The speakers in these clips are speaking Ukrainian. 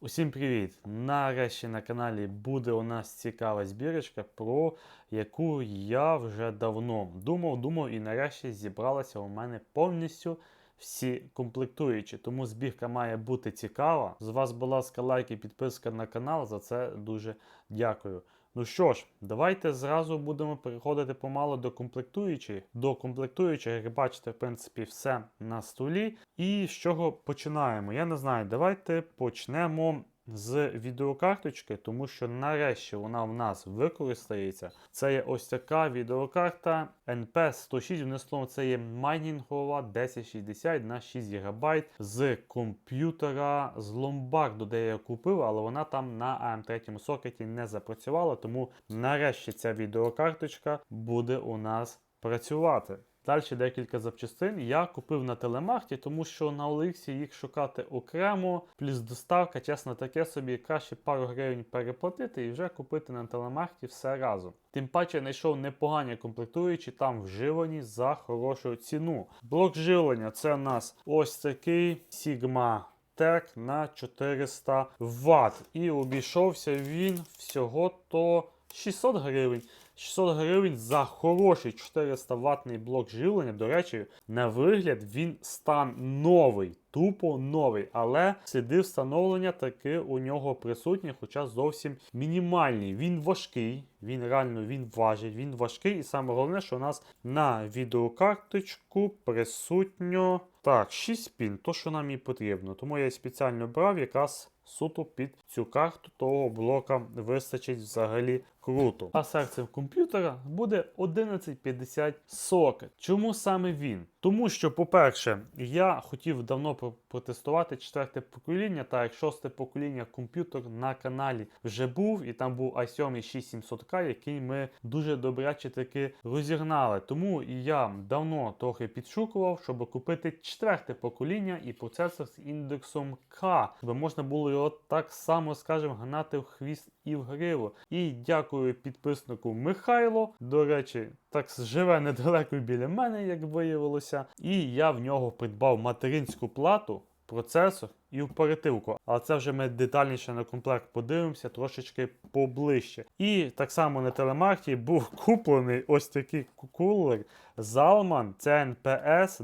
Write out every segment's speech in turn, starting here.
Усім привіт! Нарешті на каналі буде у нас цікава збірочка, про яку я вже давно думав, думав, і нарешті зібралася у мене повністю всі комплектуючі. Тому збірка має бути цікава. З вас, будь ласка, лайк і підписка на канал. За це дуже дякую. Ну що ж, давайте зразу будемо переходити помало до комплектуючих. До комплектуючих, як бачите, в принципі, все на столі. І з чого починаємо? Я не знаю, давайте почнемо з відеокарточки, тому що нарешті вона в нас використається. Це є ось така відеокарта NP106. Вне словом, це є майнінгова 1060 на 6 ГБ з комп'ютера з ломбарду, де я купив, але вона там на AM3 сокеті не запрацювала. Тому нарешті ця відеокарточка буде у нас працювати. Далі декілька запчастин я купив на телемарті, тому що на OLX їх шукати окремо, плюс доставка, чесно, таке собі краще пару гривень переплатити і вже купити на телемарті все разом. Тим паче знайшов непогані комплектуючі, там вживані за хорошу ціну. Блок живлення це у нас ось такий Sigma Tech на 400 Вт. І обійшовся він всього то 600 гривень. 600 гривень за хороший 400 ватний блок живлення. До речі, на вигляд він стан новий, тупо новий. Але сліди встановлення таки у нього присутні, хоча зовсім мінімальні. Він важкий, він реально він важить, він важкий. І саме головне, що у нас на відеокарточку присутньо так, 6 пін, то що нам і потрібно. Тому я спеціально брав якраз суто під цю карту того блока вистачить взагалі круто. А серцем комп'ютера буде 1150 сокет. Чому саме він? Тому що, по-перше, я хотів давно протестувати четверте покоління, та як шосте покоління комп'ютер на каналі вже був, і там був i7 6700K, який ми дуже добряче таки розігнали. Тому я давно трохи підшукував, щоб купити четверте покоління і процесор з індексом К, щоб можна було його так само, скажімо, гнати в хвіст і в гриву. І дякую підписнику Михайло. До речі, так живе недалеко біля мене, як виявилося. І я в нього придбав материнську плату. Процесор і оперативку, але це вже ми детальніше на комплект подивимося трошечки поближче. І так само на телемарті був куплений ось такий кулер Zalman CNPS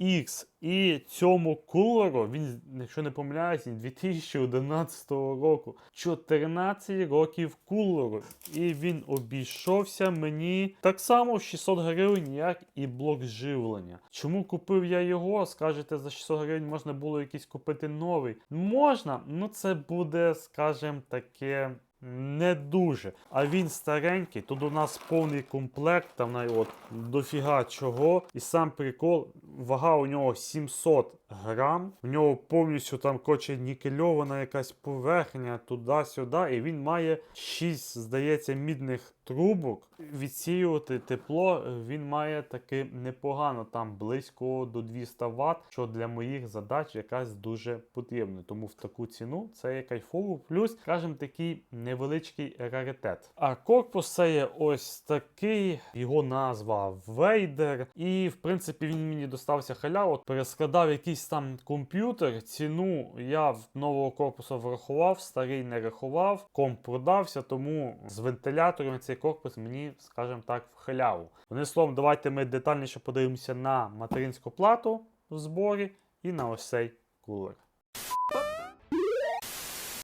10X. І цьому кулеру, він, якщо не помиляюсь, 2011 року. 14 років кулеру. І він обійшовся мені так само в 600 гривень, як і блок живлення. Чому купив я його? Скажете, за 600 гривень можна було якийсь купити новий. Можна, ну це буде, скажімо, таке. Не дуже. А він старенький. Тут у нас повний комплект, там от дофіга чого. І сам прикол, вага у нього 700 грам. В нього повністю там коче нікельована якась поверхня туди-сюди. І він має 6, здається, мідних трубок. Відсіювати тепло він має таки непогано, там близько до 200 Вт, що для моїх задач якась дуже потрібно. Тому в таку ціну це є кайфово. Плюс, скажімо, такий невеличкий раритет. А корпус це є ось такий, його назва Вейдер. І в принципі він мені достався халяву. Перескладав якийсь там комп'ютер. Ціну я в нового корпусу врахував, старий не рахував. Комп продався, тому з вентиляторами цей корпус мені, скажімо так, в халяву. Одним словом, давайте ми детальніше подивимося на материнську плату в зборі і на ось цей кулер.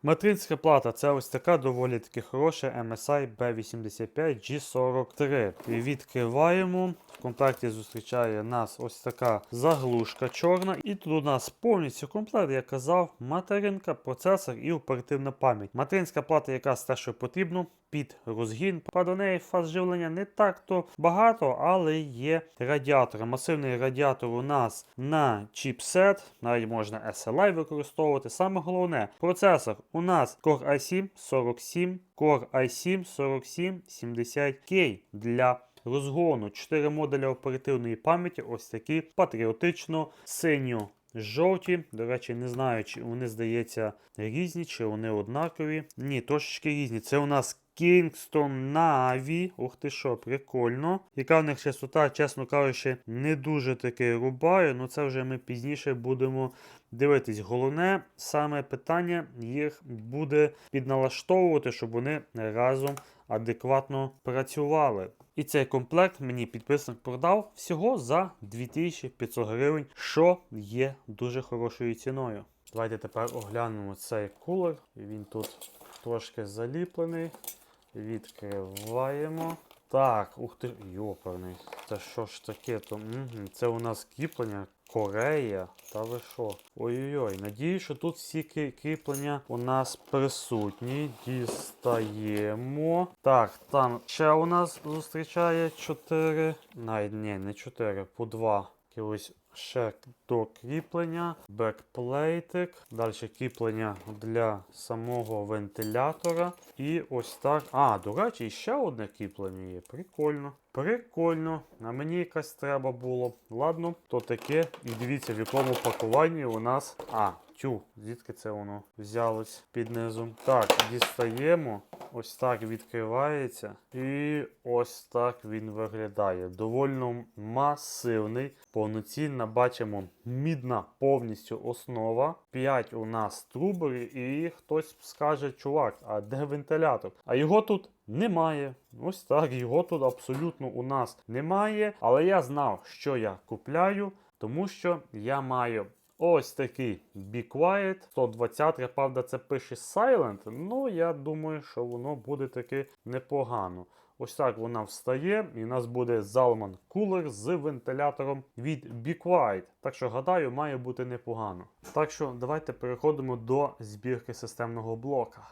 Материнська плата це ось така доволі таки хороша MSI B85 G43. Відкриваємо. В комплекті зустрічає нас ось така заглушка чорна. І тут у нас повністю комплект, як казав, материнка, процесор і оперативна пам'ять. Материнська плата, якраз те, що потрібно. Під розгін. У неї фаз живлення не так-то багато, але є радіатор. Масивний радіатор у нас на чіпсет, навіть можна SLI використовувати. Саме головне, процесор у нас Core i7 47, Core i 7 47, 70K для розгону. 4 модуля оперативної пам'яті, ось такі патріотично синьо. Жовті, до речі, не знаю, чи вони, здається, різні, чи вони однакові. Ні, трошечки різні. Це у нас Kingston Navy. Ух ти що, прикольно. Яка в них частота, чесно кажучи, не дуже таки рубає, але це вже ми пізніше будемо дивитись. Головне саме питання їх буде підналаштовувати, щоб вони разом адекватно працювали. І цей комплект мені підписник продав всього за 2500 гривень, що є дуже хорошою ціною. Давайте тепер оглянемо цей кулер. Він тут трошки заліплений. Відкриваємо. Так, ух ти, йоперний. Це що ж таке? То. Це у нас кріплення Корея. Та ви що? Ой-ой-ой. Надію, що тут всі кріплення у нас присутні. Дістаємо. Так, там ще у нас зустрічає 4. Навіть ні, не 4, по 2. Якось ще до кріплення, бекплейтик, далі кріплення для самого вентилятора. І ось так. А, до речі, ще одне кріплення є. Прикольно. Прикольно. А мені якась треба було. Ладно, то таке. І дивіться, в якому пакуванні у нас. А, тю, звідки це воно взялось під низом. Так, дістаємо. Ось так відкривається. І ось так він виглядає. Довольно масивний. Повноцінна бачимо мідна повністю основа. 5 у нас трубери, і хтось скаже, чувак, а де вентилятор? А його тут немає. Ось так, його тут абсолютно у нас немає. Але я знав, що я купляю, тому що я маю Ось такий Be Quiet 120, правда, це пише Silent, ну я думаю, що воно буде таки непогано. Ось так вона встає, і у нас буде Zalman кулер з вентилятором від Be Quiet. Так що, гадаю, має бути непогано. Так що давайте переходимо до збірки системного блока.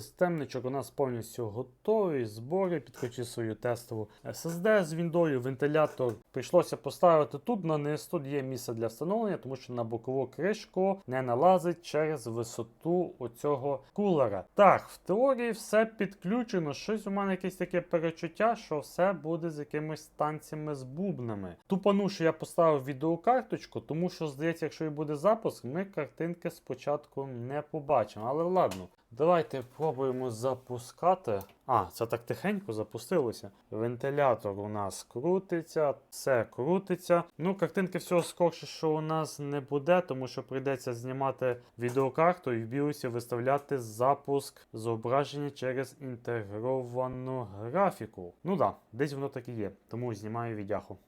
Системничок у нас повністю готовий. Збори, підключив свою тестову SSD з віндою, вентилятор прийшлося поставити тут на низ. Тут є місце для встановлення, тому що на бокову кришку не налазить через висоту оцього кулера. Так, в теорії все підключено. Щось у мене якесь таке перечуття, що все буде з якимись танцями з бубнами. Тупану, що я поставив відеокарточку, тому що здається, якщо і буде запуск, ми картинки спочатку не побачимо. Але ладно. Давайте пробуємо запускати. А, це так тихенько запустилося. Вентилятор у нас крутиться, все крутиться. Ну, картинки всього скорше, що у нас не буде, тому що прийдеться знімати відеокарту і в біосі виставляти запуск зображення через інтегровану графіку. Ну так, да, десь воно так і є, тому знімаю відяху.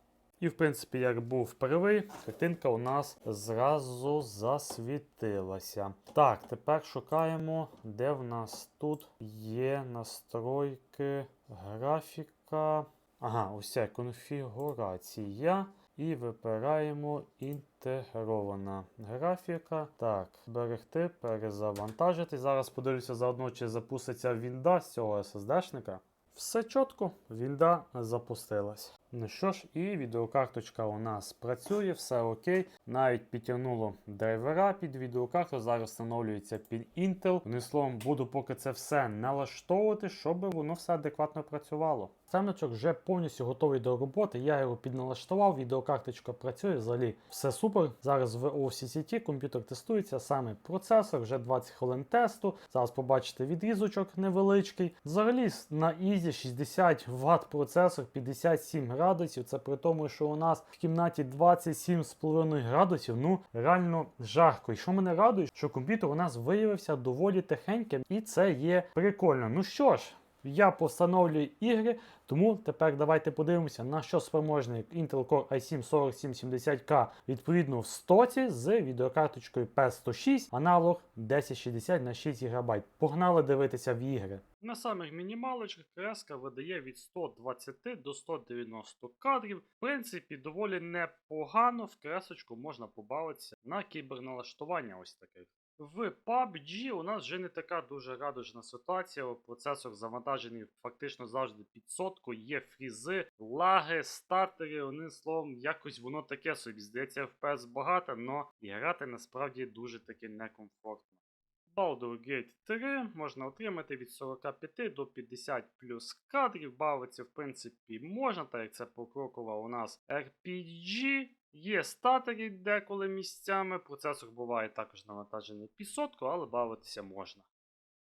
І, в принципі, як був первий, картинка у нас зразу засвітилася. Так, тепер шукаємо, де в нас тут є настройки графіка. Ага, ця конфігурація. І вибираємо інтегрована графіка. Так, берегти, перезавантажити. Зараз подивлюся заодно, чи запуститься Вінда з цього SSD-шника. Все чітко, вільда запустилась. Ну що ж, і відеокарточка у нас працює, все окей. Навіть підтягнуло драйвера під відеокарту. Зараз встановлюється під Intel. Одним словом, буду поки це все налаштовувати, щоб воно все адекватно працювало. Семечок вже повністю готовий до роботи. Я його підналаштував, відеокарточка працює, взагалі все супер. Зараз в OCCT комп'ютер тестується, саме процесор, вже 20 хвилин тесту. Зараз побачите відрізочок невеличкий. Взагалі на Easy 60 Вт процесор, 57 градусів. Це при тому, що у нас в кімнаті 27,5 градусів. Ну реально жарко. І що мене радує, що комп'ютер у нас виявився доволі тихеньким, і це є прикольно. Ну що ж. Я постановлюю ігри, тому тепер давайте подивимося, на що спроможний Intel Core i7 4770K відповідно в стоці з відеокарточкою P106, аналог 1060 на 6 ГБ. Погнали дивитися в ігри. На самих мінімалочках креска видає від 120 до 190 кадрів. В принципі, доволі непогано в кресочку можна побавитися на кіберналаштування ось таких. В PUBG у нас вже не така дуже радужна ситуація. Процесор завантажений фактично завжди під сотку, є фрізи, лаги, стартери. Одним словом, якось воно таке собі. Здається, FPS багато, але і грати насправді дуже таки некомфортно. Baldur's Gate 3 можна отримати від 45 до 50 плюс кадрів. Бавитися, в принципі, можна, так як це покрокова у нас RPG. Є статері деколи місцями. Процесор буває також навантажений під сотку, але бавитися можна.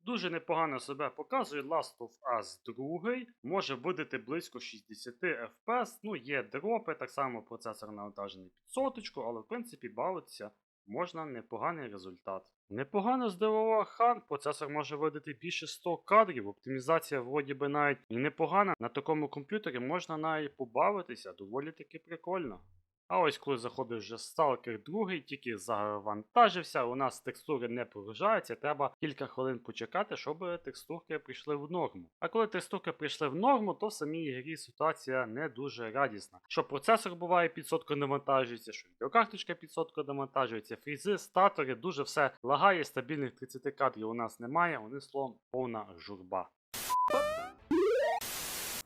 Дуже непогано себе показує Last of Us 2. Може видати близько 60 FPS. Ну, є дропи, так само процесор навантажений під соточку, але в принципі бавитися можна непоганий результат. Непогано здивував хан, процесор може видати більше 100 кадрів. Оптимізація вроді би навіть і непогана. На такому комп'ютері можна навіть побавитися, доволі таки прикольно. А ось коли заходить вже Stalker 2, тільки завантажився, у нас текстури не прогружаються, треба кілька хвилин почекати, щоб текстурки прийшли в норму. А коли текстурки прийшли в норму, то в самій грі ситуація не дуже радісна. Що процесор буває під сотку навантажується, що відеокарточка під сотку навантажується, фрізи, статори, дуже все лагає, стабільних 30 кадрів у нас немає, вони словом повна журба.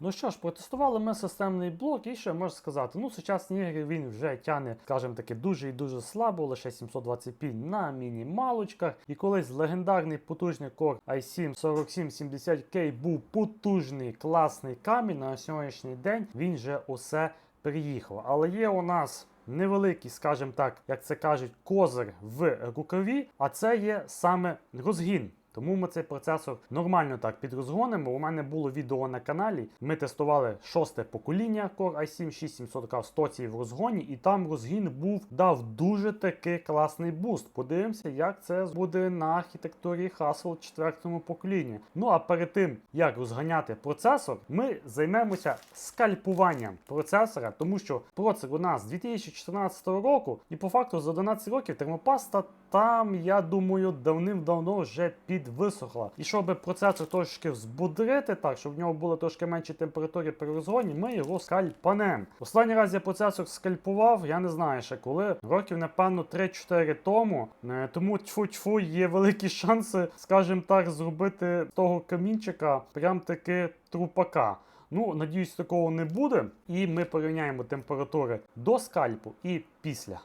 Ну що ж, протестували ми системний блок, і що я можу сказати? Ну, сучасні ігри він вже тяне, скажімо таки, дуже і дуже слабо, лише 720p на мінімалочках. І колись легендарний потужний Core i7 4770K був потужний, класний камінь на сьогоднішній день він вже усе приїхав. Але є у нас. Невеликий, скажімо так, як це кажуть, козир в рукаві, а це є саме розгін. Тому ми цей процесор нормально так підрозгонимо. У мене було відео на каналі. Ми тестували шосте покоління Core i7 6700K в стоці в розгоні, і там розгін був дав дуже таки класний буст. Подивимося, як це буде на архітектурі Haswell 4 покоління. Ну а перед тим як розганяти процесор, ми займемося скальпуванням процесора, тому що процесор у нас з 2014 року, і по факту за 11 років термопаста там, я думаю, давним-давно вже підвисохла. І щоб процесор трошки взбудрити, так, щоб в нього було трошки менше температури при розгоні, ми його скальпанем. Останній раз я процесор скальпував, я не знаю ще коли. Років, напевно, 3-4 тому. Е, Тому тьфу-тьфу, є великі шанси, скажімо так, зробити того камінчика прям таки трупака. Ну, надіюсь, такого не буде. І ми порівняємо температури до скальпу і після.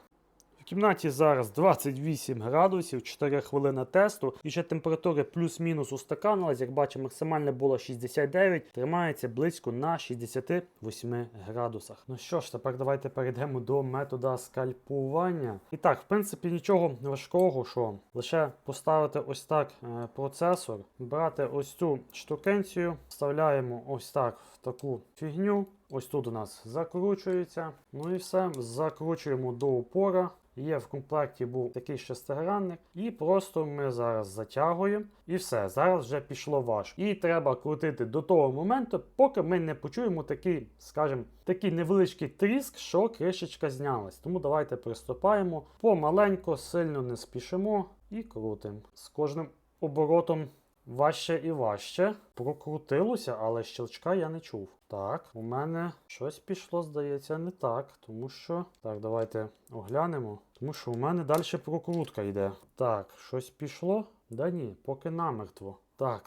В кімнаті зараз 28 градусів, 4 хвилини тесту. І ще температури плюс-мінус устаканилась. Як бачимо, максимальне було 69, тримається близько на 68 градусах. Ну що ж, тепер давайте перейдемо до метода скальпування. І так, в принципі, нічого важкого, що лише поставити ось так е, процесор, брати ось цю штукенцію, вставляємо ось так в таку фігню. Ось тут у нас закручується. Ну і все, закручуємо до упора. Є в комплекті був такий шестигранник, і просто ми зараз затягуємо, і все. Зараз вже пішло важко. І треба крутити до того моменту, поки ми не почуємо такий, скажімо, такий невеличкий тріск, що кришечка знялась. Тому давайте приступаємо помаленько, сильно не спішимо і крутимо. З кожним оборотом важче і важче. Прокрутилося, але щелчка я не чув. Так, у мене щось пішло, здається, не так. Тому що. Так, давайте оглянемо. Тому що у мене далі прокрутка йде. Так, щось пішло? Да ні, поки намертво. Так,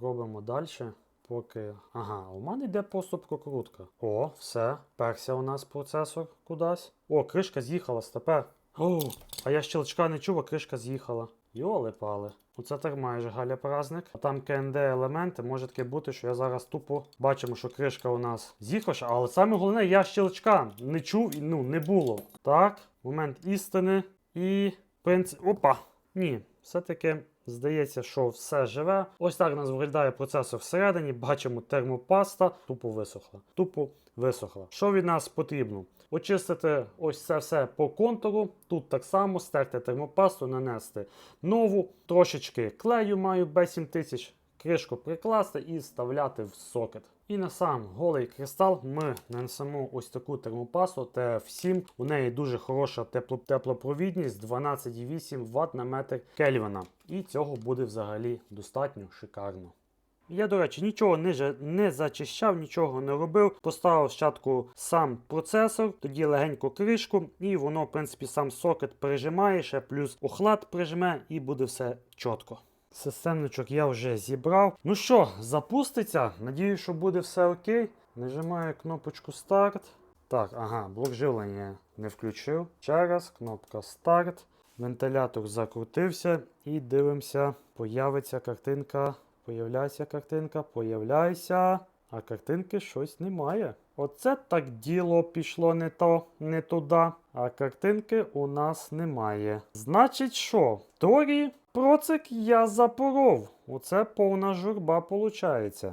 робимо далі. Поки. Ага, у мене йде поступ прокрутка. О, все. Перся у нас процесор кудись. О, кришка з'їхала тепер. О, а я щелчка не чув, а кришка з'їхала. Йоли пали. Оце так майже Галя праздник. А там КНД елементи. Може таке бути, що я зараз тупо бачимо, що кришка у нас з'їхавша, але саме головне, я щелчка не чув і ну не було. Так, момент істини. І принцип. Опа! Ні, все-таки здається, що все живе. Ось так у нас виглядає процесор всередині. Бачимо термопаста, тупо висохла. Тупо висохла. Що від нас потрібно? Очистити ось це все по контуру. Тут так само стерти термопасту, нанести нову, трошечки клею маю B7000, кришку прикласти і вставляти в сокет. І на сам голий кристал ми нанесемо ось таку термопасту TF7. У неї дуже хороша тепло, теплопровідність 12,8 Вт на метр Кельвіна. І цього буде взагалі достатньо шикарно. Я, до речі, нічого не, не зачищав, нічого не робив. Поставив спочатку сам процесор, тоді легенько кришку, і воно, в принципі, сам сокет прижимає, ще плюс охлад прижме, і буде все чітко. Системничок я вже зібрав. Ну що, запуститься. Надіюсь, що буде все окей. Нажимаю кнопочку старт. Так, ага, блок живлення не включив. Ще раз, кнопка старт. Вентилятор закрутився і дивимося, появиться картинка. Появляється картинка, появляється. А картинки щось немає. Оце так діло пішло не то, не туди. А картинки у нас немає. Значить, що? Торі процик я запоров. Оце повна журба виходить.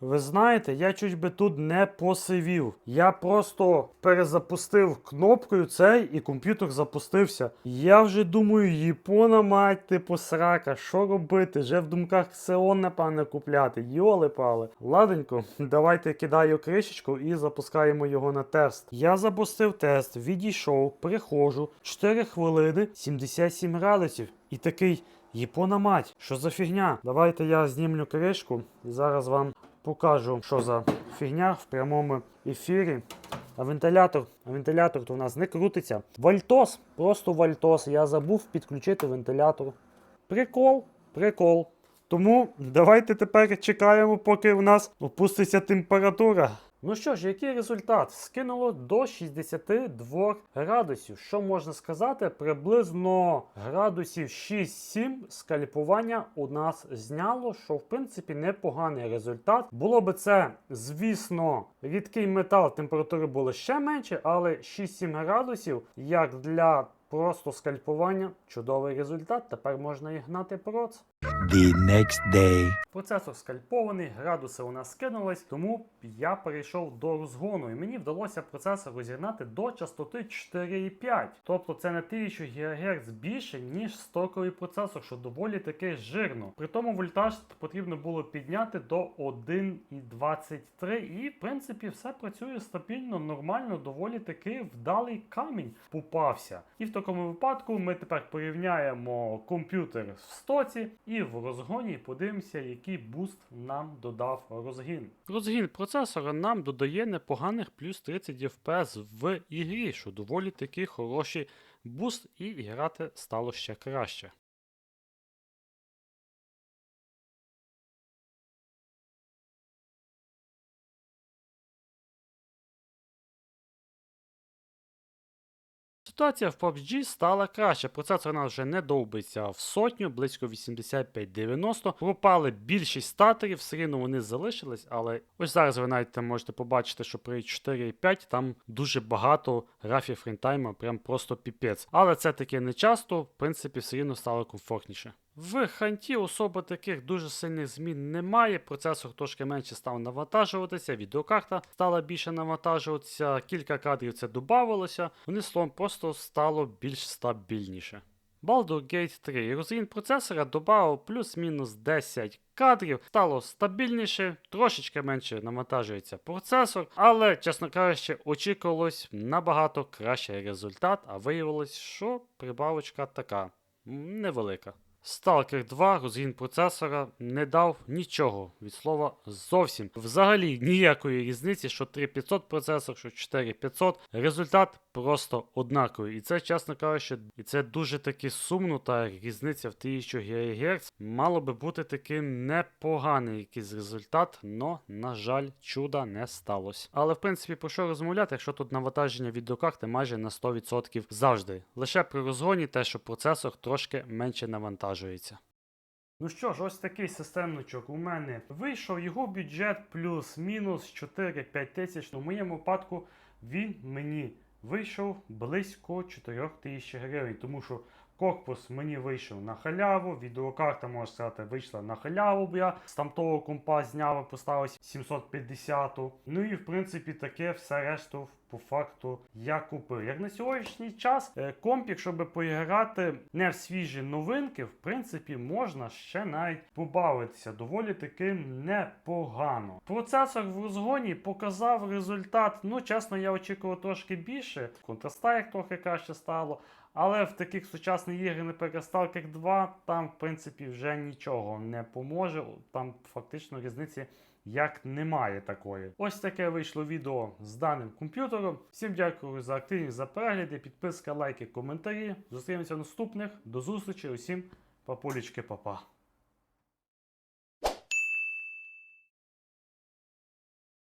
Ви знаєте, я чуть би тут не посивів. Я просто перезапустив кнопкою цей і комп'ютер запустився. Я вже думаю, Япона мать, типу срака, що робити? Вже в думках Xeon, напевне, купляти. Йоли пали. Ладенько, давайте кидаю кришечку і запускаємо його на тест. Я запустив тест, відійшов, приходжу, 4 хвилини, 77 градусів. І такий. Япона мать, що за фігня? Давайте я знімлю кришку і зараз вам покажу, що за фігня в прямому ефірі. А вентилятор, а вентилятор то у нас не крутиться. Вальтос, просто вальтос. Я забув підключити вентилятор. Прикол, прикол. Тому давайте тепер чекаємо, поки у нас опуститься температура. Ну що ж, який результат? Скинуло до 62 градусів. Що можна сказати? Приблизно градусів 6-7 скальпування у нас зняло, що в принципі непоганий результат. Було би це, звісно, рідкий метал, температури було ще менше, але 6-7 градусів, як для просто скальпування, чудовий результат. Тепер можна і гнати проц. the next day. Процесор скальпований, градуси у нас скинулись, тому я перейшов до розгону, і мені вдалося процесор розігнати до частоти 4,5. Тобто це на 1000 ГГц більше, ніж стоковий процесор, що доволі таки жирно. При тому вольтаж потрібно було підняти до 1,23. І в принципі все працює стабільно, нормально, доволі таки вдалий камінь попався. І в такому випадку ми тепер порівняємо комп'ютер в стоці і в розгоні подивимося, який буст нам додав розгін. Розгін процесора нам додає непоганих плюс 30 FPS в ігрі, що доволі таки хороший буст, і грати стало ще краще. Ситуація в PUBG стала краще. Процесор у нас вже не довбиться в сотню, близько 85-90. Пропали більшість статерів, все рівно вони залишились, але ось зараз ви навіть можете побачити, що при 4.5 там дуже багато графів фрінтайма, прям просто піпець. Але це таки не часто, в принципі, все рівно стало комфортніше. В ханті особо таких дуже сильних змін немає. Процесор трошки менше став навантажуватися, відеокарта стала більше навантажуватися, кілька кадрів це додавалося. Вони словом просто стало більш стабільніше. Baldur's Gate 3 розгін процесора додав плюс-мінус 10 кадрів, стало стабільніше, трошечки менше навантажується процесор, але, чесно кажучи, очікувалось набагато кращий результат, а виявилось, що прибавочка така невелика. Stalker 2 розгін процесора не дав нічого від слова зовсім. Взагалі ніякої різниці, що 3500 процесор, що 4500. Результат просто однаковий. І це, чесно кажучи, і це дуже таки сумно, та різниця в 1000 ГГц мало би бути таки непоганий якийсь результат, но, на жаль, чуда не сталося. Але в принципі про що розмовляти, якщо тут навантаження відеокарти майже на 100% завжди. Лише при розгоні те, що процесор трошки менше навантажується. Ну що ж, ось такий системничок у мене вийшов. Його бюджет плюс-мінус 4-5 тисяч. У моєму випадку він мені вийшов близько 4 тисяч гривень, тому що корпус мені вийшов на халяву, відеокарта, можна сказати, вийшла на халяву, бо я з тамтого компа зняв і поставив 750. Ну і в принципі таке все решту по факту я купив. Як на сьогоднішній час е, комп, якщо би поіграти не в свіжі новинки, в принципі, можна ще навіть побавитися доволі таки непогано. Процесор в розгоні показав результат. Ну, чесно, я очікував трошки більше. Counter-Strike трохи краще стало. Але в таких сучасних іграх, наприклад, Stalker 2, там, в принципі, вже нічого не поможе. Там фактично різниці як немає такої. Ось таке вийшло відео з даним комп'ютером. Всім дякую за активність, за перегляди, підписка, лайки, коментарі. Зустрінемося в наступних. До зустрічі, усім папулічки, папа.